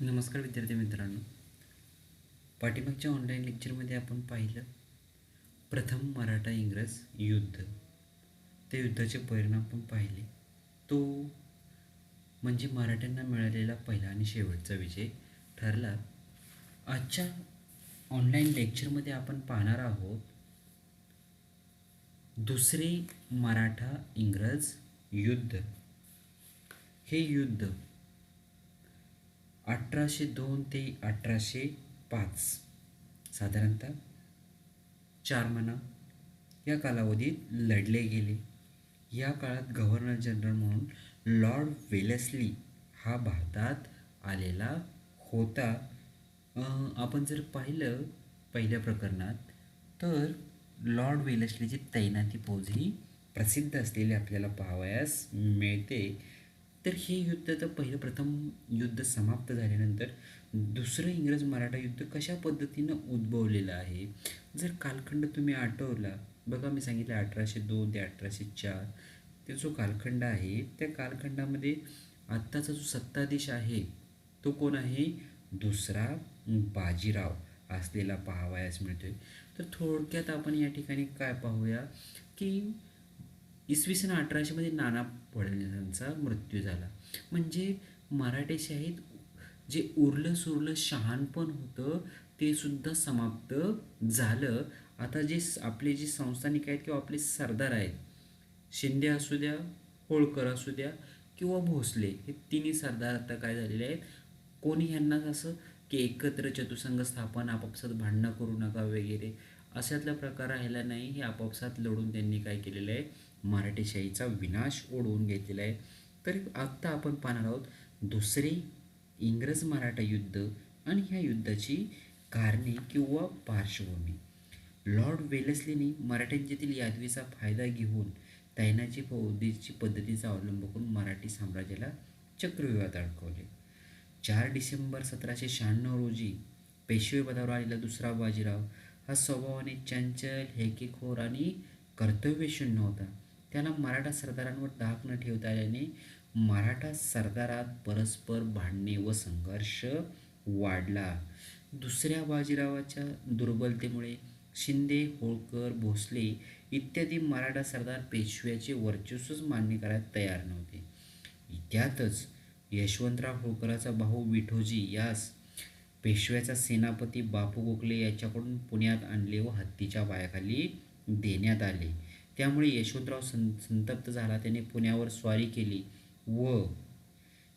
नमस्कार विद्यार्थी मित्रांनो. पाठीमागच्या ऑनलाईन लेक्चरमध्ये आपण पाहिलं प्रथम मराठा इंग्रज युद्ध. त्या युद्धाचे परिणाम पण पाहिले. तो म्हणजे मराठ्यांना मिळालेला पहिला आणि शेवटचा विजय ठरला. आजच्या ऑनलाईन लेक्चरमध्ये आपण पाहणार आहोत दुसरे मराठा इंग्रज युद्ध. हे युद्ध अठराशे दोन ते अठराशे पाच. साधारणतः चार म्हणा या कालावधीत लढले गेले. या काळात गव्हर्नर जनरल म्हणून लॉर्ड वेलेस्ली हा भारतात आलेला होता. आपण जर पाहिलं पहिल्या प्रकरणात तर लॉर्ड वेलेस्लीची तैनाती फौज ही प्रसिद्ध असलेली आपल्याला पाहावयास मिळते. तर हे युद्ध तर पहिलं प्रथम युद्ध समाप्त झाल्यानंतर दुसरं इंग्रज मराठा युद्ध कशा पद्धतीनं उद्भवलेलं आहे? जर कालखंड तुम्ही आठवला बघा मी सांगितलं अठराशे दोन ते अठराशे चार ते जो कालखंड आहे त्या कालखंडामध्ये आत्ताचा जो सत्ताधीश आहे तो कोण आहे? दुसरा बाजीराव असलेला पाहावयास मिळतोय. तर थोडक्यात आपण या ठिकाणी काय पाहूया की इसवी सन अठराशेमध्ये नाना फडणवीसांचा मृत्यू झाला. म्हणजे मराठेशाहीत जे उरलं सुरलं शहाणपण होतं ते सुद्धा समाप्त झालं. आता जे आपले जे संस्थानिक आहेत किंवा आपले सरदार आहेत शिंदे असू द्या होळकर असू द्या किंवा भोसले हे तिन्ही सरदार आता काय झालेले आहेत? कोणी ह्यांना असं की एकत्र चतुसंघ स्थापन आपापसात भांडणं करू नका वगैरे अशातला प्रकार राहिला नाही. हे आपापसात लढून त्यांनी काय केलेलं आहे? मराठीशाहीचा विनाश ओढवून घेतलेला आहे. तर आत्ता आपण पाहणार आहोत दुसरे इंग्रज मराठा युद्ध आणि ह्या युद्धाची कारणे किंवा पार्श्वभूमी. लॉर्ड वेलेस्लीने मराठ्यांच्यातील यादवीचा फायदा घेऊन तैनाची फौजेची पद्धतीचा अवलंब करून मराठी साम्राज्याला चक्रव्यूहात अडकवले. चार डिसेंबर सतराशे शहाण्णव रोजी पेशवे पदावर आलेला दुसरा बाजीराव हा स्वभावाने चंचल हेकेखोर आणि कर्तव्यशून्य होता. त्याला मराठा सरदारांवर डाग न ठेवता आल्याने मराठा सरदारात परस्पर भांडणे व संघर्ष वाढला. दुसऱ्या बाजीरावाच्या दुर्बलतेमुळे शिंदे होळकर भोसले इत्यादी मराठा सरदार पेशव्याचे वर्चस्वच मान्य करायला तयार नव्हते. त्यातच यशवंतराव होळकराचा भाऊ विठोजी यास पेशव्याचा सेनापती बापू गोखले याच्याकडून पुण्यात आणले व हत्तीच्या पायाखाली देण्यात आले. त्यामुळे यशवंतराव सं संतप्त झाला. त्याने पुण्यावर स्वारी केली व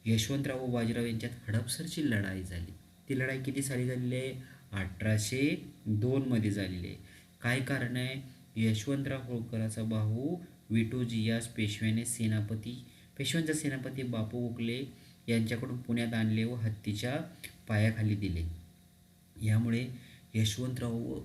यशवंतराव व बाजीराव यांच्यात हडपसरची लढाई झाली. ती लढाई किती साली झालेली आहे? अठराशे दोनमध्ये झालेली आहे. काय कारण आहे? यशवंतराव होळकराचा भाऊ विटोजी यास पेशव्याने सेनापती पेशव्यांचा सेनापती बापू गोखले यांच्याकडून पुण्यात आणले व हत्तीच्या पायाखाली दिले. यामुळे यशवंतराव व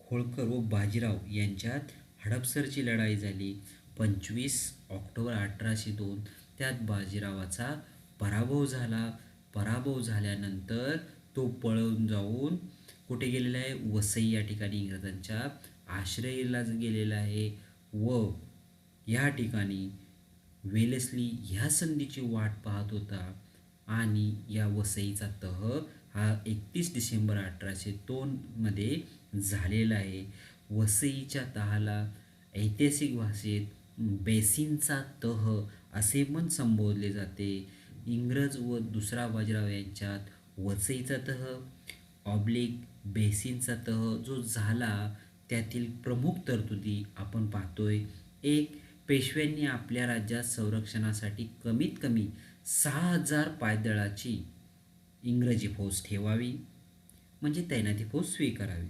होळकर व बाजीराव यांच्यात हडपसरची लढाई झाली. पंचवीस ऑक्टोबर अठराशे दोन त्यात बाजीरावाचा पराभव झाला. पराभव झाल्यानंतर तो पळून जाऊन कुठे गेलेला आहे? वसई या ठिकाणी इंग्रजांच्या आश्रयला गेलेला आहे. व या ठिकाणी वेलेसली ह्या संधीची वाट पाहत होता. आणि या वसईचा तह हा एकतीस डिसेंबर अठराशे दोनमध्ये झालेला आहे. वसईच्या तहाला ऐतिहासिक भाषेत बेसिनचा तह असे पण संबोधले जाते. इंग्रज व दुसरा बाजीराव यांच्यात वसईचा तह ऑब्लिक बेसिनचा तह जो झाला त्यातील प्रमुख तरतुदी आपण पाहतोय. एक पेशव्यांनी आपल्या राज्यात संरक्षणासाठी कमीत कमी सहा हजार पायदळाची इंग्रजी फौज ठेवावी म्हणजे तैनाती फौज स्वीकारावी.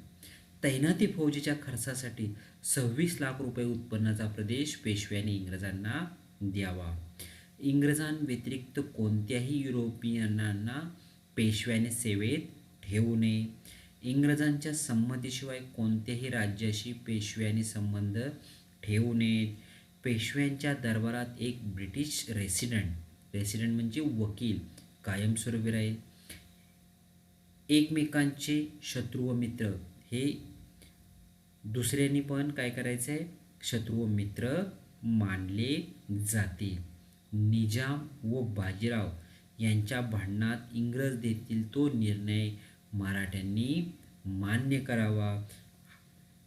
तैनाती फौजेच्या खर्चासाठी सव्वीस लाख रुपये उत्पन्नाचा प्रदेश पेशव्याने इंग्रजांना द्यावा. इंग्रजांव्यतिरिक्त कोणत्याही युरोपियनांना पेशव्याने सेवेत ठेवू नये. इंग्रजांच्या संमतीशिवाय कोणत्याही राज्याशी पेशव्याने संबंध ठेवू नयेत. पेशव्यांच्या दरबारात एक ब्रिटिश रेसिडेंट रेसिडेंट म्हणजे वकील कायमस्वरूपी राहील एकमेकांचे शत्रू व मित्र हे दुसऱ्यांनी पण काय करायचं आहे शत्रू व मित्र मानले जाते निजाम व बाजीराव यांच्या भांडणात इंग्रज देतील तो निर्णय मराठ्यांनी मान्य करावा.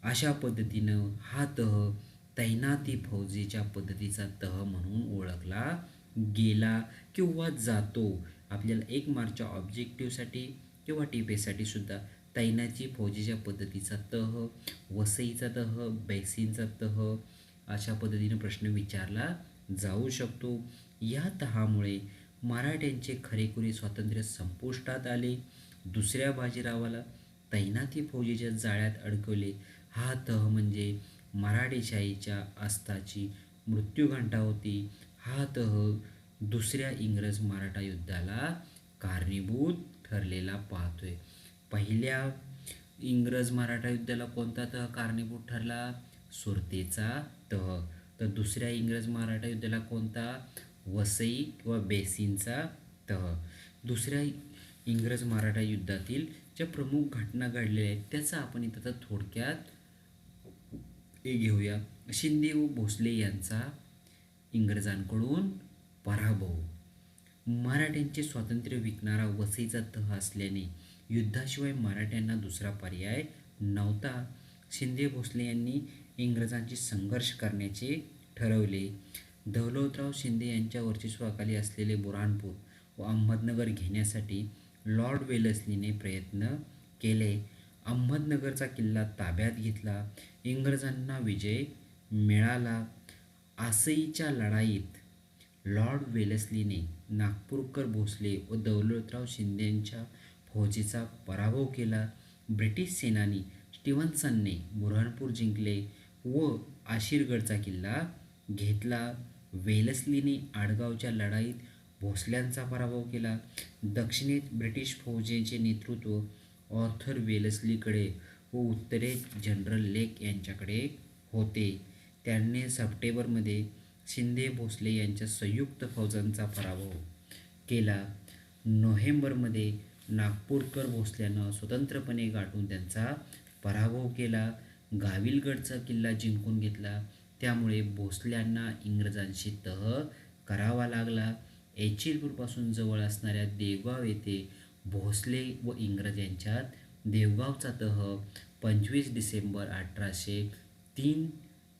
अशा पद्धतीनं हा तह तैनाती फौजेच्या पद्धतीचा तह म्हणून ओळखला गेला किंवा जातो. आपल्याला एक मार्चच्या ऑब्जेक्टिव्हसाठी किंवा टिपेसाठी सुद्धा तैनाती फौजेच्या पद्धतीचा तह वसईचा तह बेसिनचा तह अशा पद्धतीनं प्रश्न विचारला जाऊ शकतो. या तहामुळे मराठ्यांचे खरेखुरे स्वातंत्र्य संपुष्टात आले. दुसऱ्या बाजीरावाला तैनाती फौजेच्या जाळ्यात अडकवले. हा तह म्हणजे मराठेशाहीच्या आस्थाची मृत्यूघंटा होती. हा तह दुसऱ्या इंग्रज मराठा युद्धाला कारणीभूत ठरलेला पाहतोय. पहिल्या इंग्रज मराठा युद्धाला कोणता तह कारणीभूत ठरला? सुरतेचा तह. तर दुसऱ्या इंग्रज मराठा युद्धाला कोणता? वसई किंवा बेसिनचा तह. दुसऱ्या इंग्रज मराठा युद्धातील ज्या प्रमुख घटना घडलेल्या आहेत त्याचा आपण इथं थोडक्यात घेऊया. शिंदे व भोसले यांचा इंग्रजांकडून पराभव. मराठ्यांचे स्वातंत्र्य विकणारा वसईचा तह असल्याने युद्धाशिवाय मराठ्यांना दुसरा पर्याय नव्हता. शिंदे भोसले यांनी इंग्रजांशी संघर्ष करण्याचे ठरवले. दौलतराव शिंदे यांच्या वर्चस्वाखाली असलेले बुरहानपूर व अहमदनगर घेण्यासाठी लॉर्ड वेलसलीने प्रयत्न केले. अहमदनगरचा किल्ला ताब्यात घेतला. इंग्रजांना विजय मिळाला. आसईच्या लढाईत लॉर्ड वेलेस्लीने नागपूरकर भोसले व दौलतराव शिंदेंच्या फौजेचा पराभव केला. ब्रिटिश सेनानी स्टीव्हन्सनने बुरहानपूर जिंकले व आशिरगडचा किल्ला घेतला. वेलस्लीने आडगावच्या लढाईत भोसल्यांचा पराभव केला. दक्षिणेत ब्रिटिश फौजेचे नेतृत्व ऑर्थर वेलस्लीकडे व उत्तरेत जनरल लेक यांच्याकडे होते. त्यांनी सप्टेंबरमध्ये शिंदे भोसले यांच्या संयुक्त फौजांचा पराभव केला. नोव्हेंबरमध्ये नागपूरकर भोसल्यानं स्वतंत्रपणे गाठून त्यांचा पराभव केला. गाविलगडचा किल्ला जिंकून घेतला. त्यामुळे भोसल्यांना इंग्रजांशी तह करावा लागला. एचिलपूरपासून जवळ असणाऱ्या देवगाव येथे भोसले व इंग्रज यांच्यात देवगावचा तह पंचवीस डिसेंबर अठराशे तीन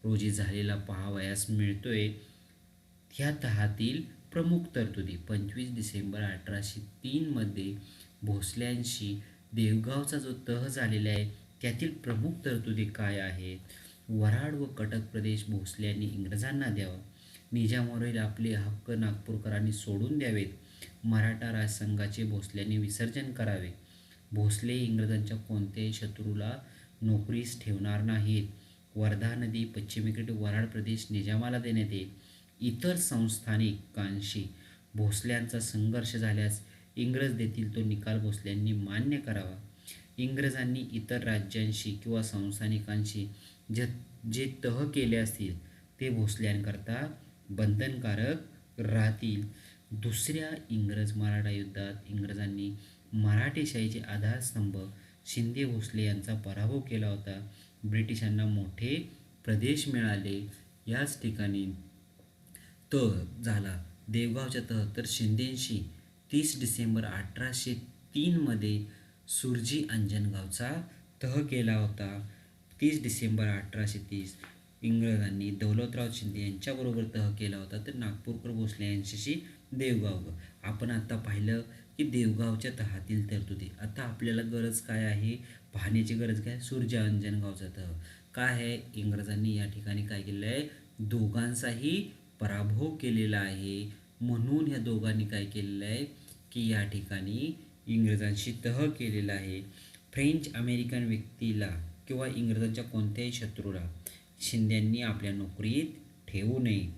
रोजी झालेला पाहावयास मिळतोय. ह्या तहातील प्रमुख तरतुदी. पंचवीस डिसेंबर अठराशे तीनमध्ये भोसल्यांशी देवगावचा जो तह झालेला आहे त्यातील प्रमुख तरतुदी काय आहेत? वराड व कटक प्रदेश भोसल्यांनी इंग्रजांना द्यावा. निजामावरील आपले हक्क नागपूरकरांनी सोडून द्यावेत. मराठा राजसंघाचे भोसल्यांनी विसर्जन करावे. भोसले इंग्रजांच्या कोणत्याही शत्रूला नोकरीस ठेवणार नाहीत. वर्धा नदी पश्चिमेकडे वराड प्रदेश निजामाला देण्यात येईल. इतर संस्थानिकांशी भोसल्यांचा संघर्ष झाल्यास इंग्रज देतील तो निकाल भोसल्यांनी मान्य करावा. इंग्रजांनी इतर राज्यांशी किंवा संस्थानिकांशी ज जे तह केले असतील ते भोसल्यांकरता बंधनकारक राहतील. दुसऱ्या इंग्रज मराठा युद्धात इंग्रजांनी मराठेशाहीचे आधारस्तंभ शिंदे भोसले यांचा पराभव केला होता. ब्रिटिशांना मोठे प्रदेश मिळाले याच ठिकाणी. तह झाला देवगावच्या तह तर शिंदेंशी तीस डिसेंबर अठराशे तीनमध्ये सुरजी अंजनगावचा तह केला होता. तीस डिसेंबर अठराशे तीस इंग्रजांनी दौलतराव शिंदे यांच्याबरोबर तह केला होता. तर नागपूरकर भोसले यांच्याशी देवगाव. आपण आता पाहिलं की देवगावच्या तहातील तरतुदी. आता आपल्याला गरज काय आहे? पाहण्याची गरज काय? सूर्य अंजनगावचा तह काय आहे? इंग्रजांनी या ठिकाणी काय केलेलं आहे? दोघांचाही पराभव केलेला आहे. म्हणून ह्या दोघांनी काय केलेलं आहे? की या ठिकाणी इंग्रजांशी तह केलेला आहे. फ्रेंच अमेरिकन व्यक्तीला किंवा इंग्रजांच्या कोणत्याही शत्रूला शिंद्यांनी आपल्या नोकरीत ठेवू नये.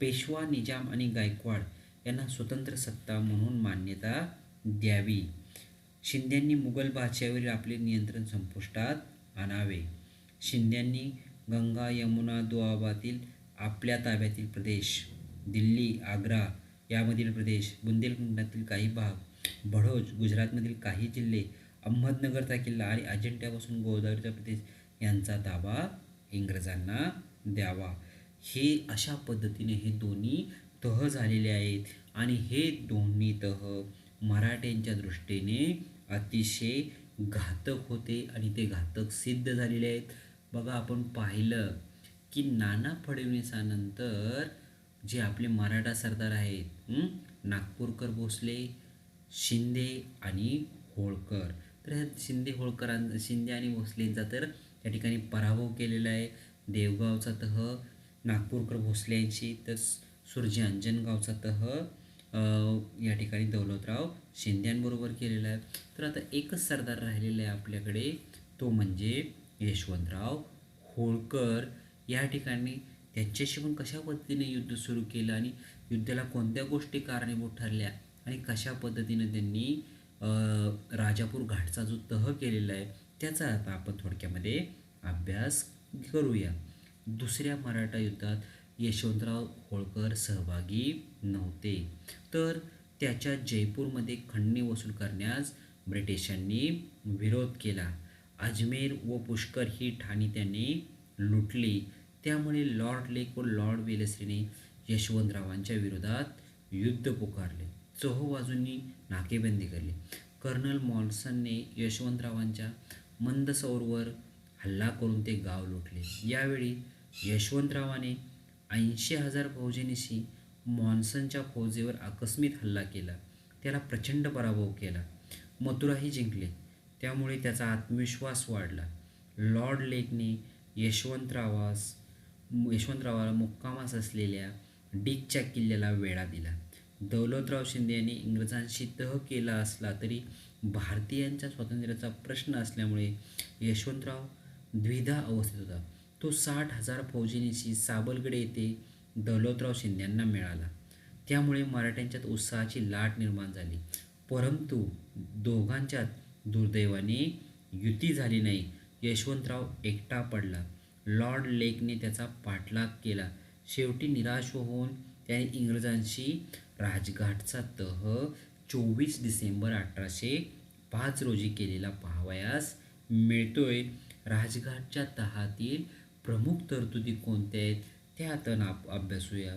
पेशवा निजाम आणि गायकवाड यांना स्वतंत्र सत्ता म्हणून मान्यता द्यावी. शिंद्यांनी मुघल बादशाहीवरील आपले नियंत्रण संपुष्टात आणावे. शिंद्यांनी गंगा यमुना दुआबातील आपल्या ताब्यातील प्रदेश दिल्ली आग्रा यामधील प्रदेश बुंदेलखंडातील काही भाग भडोज गुजरातमधील काही जिल्हे अहमदनगरचा किल्ला आणि अजिंठ्यापासून गोदावरीचा प्रदेश यांचा दावा इंग्रजांना द्यावा. हे अशा पद्धतीने हे दोन्ही तह झालेले आहेत आणि हे दोन्ही तह मराठ्यांच्या दृष्टीने अतिशय घातक होते आणि ते घातक सिद्ध झालेले आहेत. बघा आपण पाहिलं की नाना फडणवीसानंतर जे आपले मराठा सरदार आहेत नागपूरकर भोसले शिंदे आणि होळकर. तर ह्या शिंदे होळकरां शिंदे आणि भोसलेंचा तर या ठिकाणी पराभव केलेला आहे. देवगावचा तह नागपूरकर भोसलेंशी तर सुरजी अंजनगावचा तह या ठिकाणी दौलतराव शिंद्यांबरोबर केलेला आहे. तर आता एकच सरदार राहिलेला आहे आपल्याकडे तो म्हणजे यशवंतराव होळकर. या ठिकाणी त्यांच्याशी पण कशा पद्धतीने युद्ध सुरू केलं आणि युद्धाला कोणत्या गोष्टी कारणीभूत ठरल्या आणि कशा पद्धतीनं त्यांनी राजापूर घाटचा जो तह केलेला आहे त्याचा आता आपण थोडक्यामध्ये अभ्यास करूया. दुसऱ्या मराठा युद्धात यशवंतराव होळकर सहभागी नव्हते. तर त्याच्या जयपूरमध्ये खंडणी वसूल करण्यास ब्रिटिशांनी विरोध केला. अजमेर व पुष्कर ही ठाणी त्यांनी लुटली. त्यामुळे लॉर्ड लेक व लॉर्ड वेलेस्लीने यशवंतरावांच्या विरोधात युद्ध पुकारले. चोहो बाजूंनी नाकेबंदी केली. कर्नल मॉन्सनने यशवंतरावांच्या मंदसौरवर हल्ला करून ते गाव लुटले. यावेळी यशवंतरावाने ऐंशी हजार फौजेनिशी मॉन्सनच्या फौजेवर आकस्मिक हल्ला केला. त्याला प्रचंड पराभव केला. मथुराही जिंकले. त्यामुळे त्याचा आत्मविश्वास वाढला. लॉर्ड लेकने यशवंतरावास यशवंतरावाला मुक्कामास असलेल्या डिकच्या किल्ल्याला वेढा दिला. दौलतराव शिंदे यांनी इंग्रजांशी तह केला असला तरी भारतीयांच्या स्वातंत्र्याचा प्रश्न असल्यामुळे यशवंतराव द्विधा अवस्थेत होता. तो साठ हजार फौजेनिशी साबलगडे येथे दौलतराव शिंद्यांना मिळाला. त्यामुळे मराठ्यांच्यात उत्साहाची लाट निर्माण झाली. परंतु दोघांच्यात दुर्दैवाने युती झाली नाही. यशवंतराव एकटा पडला. लॉर्ड लेकने त्याचा पाठलाग केला. शेवटी निराश होऊन त्याने इंग्रजांशी राजघाटचा तह चोवीस डिसेंबर अठराशे पाच रोजी केलेला पाहावयास मिळतोय. राजघाटच्या तहातील प्रमुख तरतुदी कोणत्या आहेत? ते आता आप अभ्यासूया.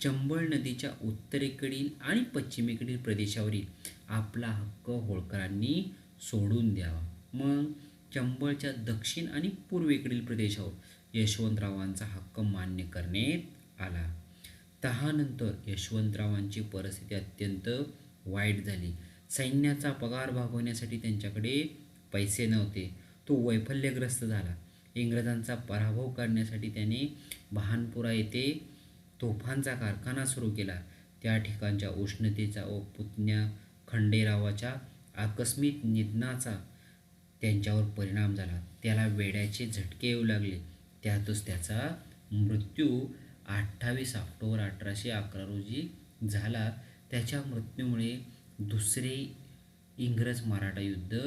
चंबळ नदीच्या उत्तरेकडील आणि पश्चिमेकडील प्रदेशावरील आपला हक्क होळकरांनी सोडून द्यावा. मग चंबळच्या दक्षिण आणि पूर्वेकडील प्रदेशावर यशवंतरावांचा हक्क मान्य करण्यात आला. तहानंतर यशवंतरावांची परिस्थिती अत्यंत वाईट झाली. सैन्याचा पगार भागवण्यासाठी त्यांच्याकडे पैसे नव्हते. तो वैफल्यग्रस्त झाला. इंग्रजांचा पराभव करण्यासाठी त्याने बहानपुरा येथे तोफांचा कारखाना सुरू केला. त्या ठिकाणच्या उष्णतेचा व पुतण्या खंडेरावाच्या आकस्मिक निधनाचा त्यांच्यावर परिणाम झाला. त्याला वेड्याचे झटके येऊ लागले. त्यातच त्याचा मृत्यू अठ्ठावीस ऑक्टोबर अठराशे अकरा रोजी झाला. त्याच्या मृत्यूमुळे दुसरे इंग्रज मराठा युद्ध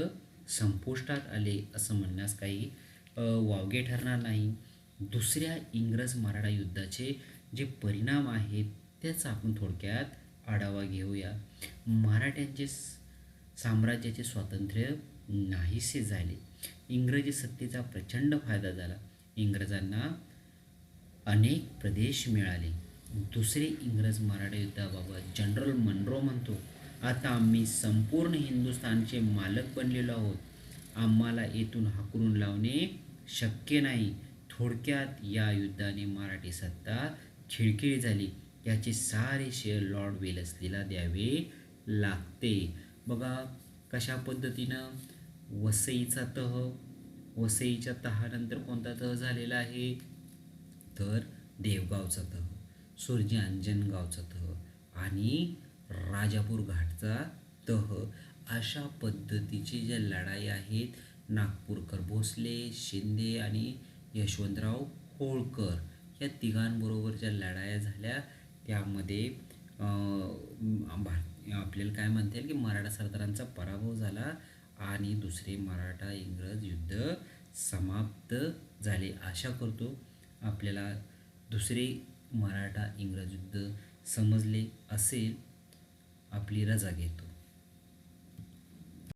संपुष्टात आले असं म्हणण्यास काही वावगे ठरणार नाही. दुसऱ्या इंग्रज मराठा युद्धाचे जे परिणाम आहेत त्याचा आपण थोडक्यात आढावा घेऊया. मराठ्यांचे साम्राज्याचे स्वातंत्र्य नाहीसे झाले. इंग्रजी सत्तेचा प्रचंड फायदा झाला. इंग्रजांना अनेक प्रदेश मिळाले. दुसरे इंग्रज मराठा युद्धाबाबत जनरल मनरो म्हणतो आता आम्ही संपूर्ण हिंदुस्थानचे मालक बनलेलो आहोत. आम्हाला येथून हाकरून लावणे शक्य नाही. थोडक्यात या युद्धाने मराठी सत्ता खिळखिळी झाली. याचे सारे शेअर लॉर्ड वेलसलीला द्यावे लागते. बघा कशा पद्धतीनं वसईचा तह वसईच्या तहानंतर कोणता तह झालेला आहे? तर देवगावचा तह सुरजी अंजनगावचा तह आणि राजापूर घाटचा तह. अशा पद्धतीची ज्या लढाई आहेत नागपूरकर भोसले शिंदे आणि यशवंतराव होळकर या तिघांबरोबर ज्या लढाया झाल्या त्यामध्ये आपल्याला काय म्हणता येईल की मराठा सरदारांचा पराभव झाला आणि दुसरे मराठा इंग्रज युद्ध समाप्त झाले. आशा करतो आपल्याला दुसरे मराठा इंग्रज युद्ध समजले असेल. आपली रजा घेतो.